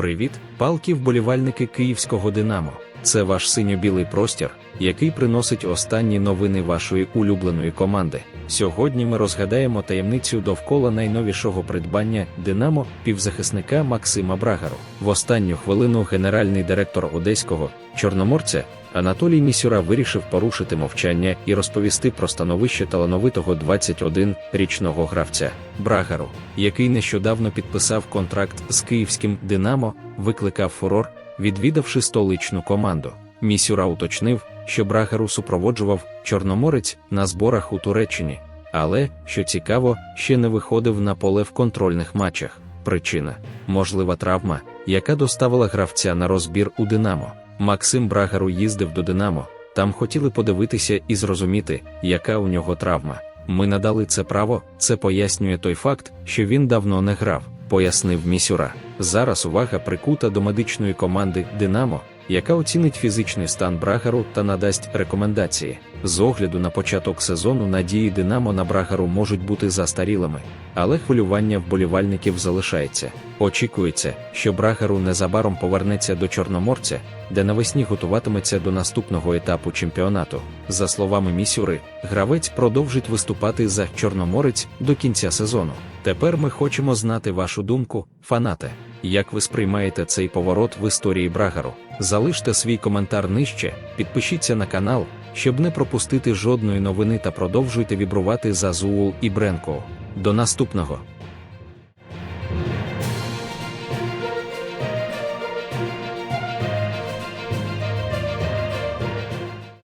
Привіт, палки вболівальники київського Динамо. Це ваш синьо-білий простір, який приносить останні новини вашої улюбленої команди. Сьогодні ми розгадаємо таємницю довкола найновішого придбання Динамо півзахисника Максима Брагару. В останню хвилину генеральний директор одеського чорноморця Анатолій Місюра вирішив порушити мовчання і розповісти про становище талановитого 21-річного гравця Брагару, який нещодавно підписав контракт з київським Динамо, викликав фурор, відвідавши столичну команду. Місюра уточнив, що Брагару супроводжував Чорноморець на зборах у Туреччині, але, що цікаво, ще не виходив на поле в контрольних матчах. Причина можлива травма, яка доставила гравця на розбір у Динамо. Максим Брагару їздив до Динамо, там хотіли подивитися і зрозуміти, яка у нього травма. Ми надали це право, це пояснює той факт, що він давно не грав, пояснив Місюра. Зараз увага прикута до медичної команди Динамо, яка оцінить фізичний стан Брагару та надасть рекомендації. З огляду на початок сезону надії Динамо на Брагару можуть бути застарілими, але хвилювання вболівальників залишається. Очікується, що Брагару незабаром повернеться до Чорноморця, де навесні готуватиметься до наступного етапу чемпіонату. За словами Місюри, гравець продовжить виступати за Чорноморець до кінця сезону. Тепер ми хочемо знати вашу думку, фанати. Як ви сприймаєте цей поворот в історії Брагару? Залиште свій коментар нижче, підпишіться на канал, щоб не пропустити жодної новини та продовжуйте вібрувати за Зуул і Бренко. До наступного!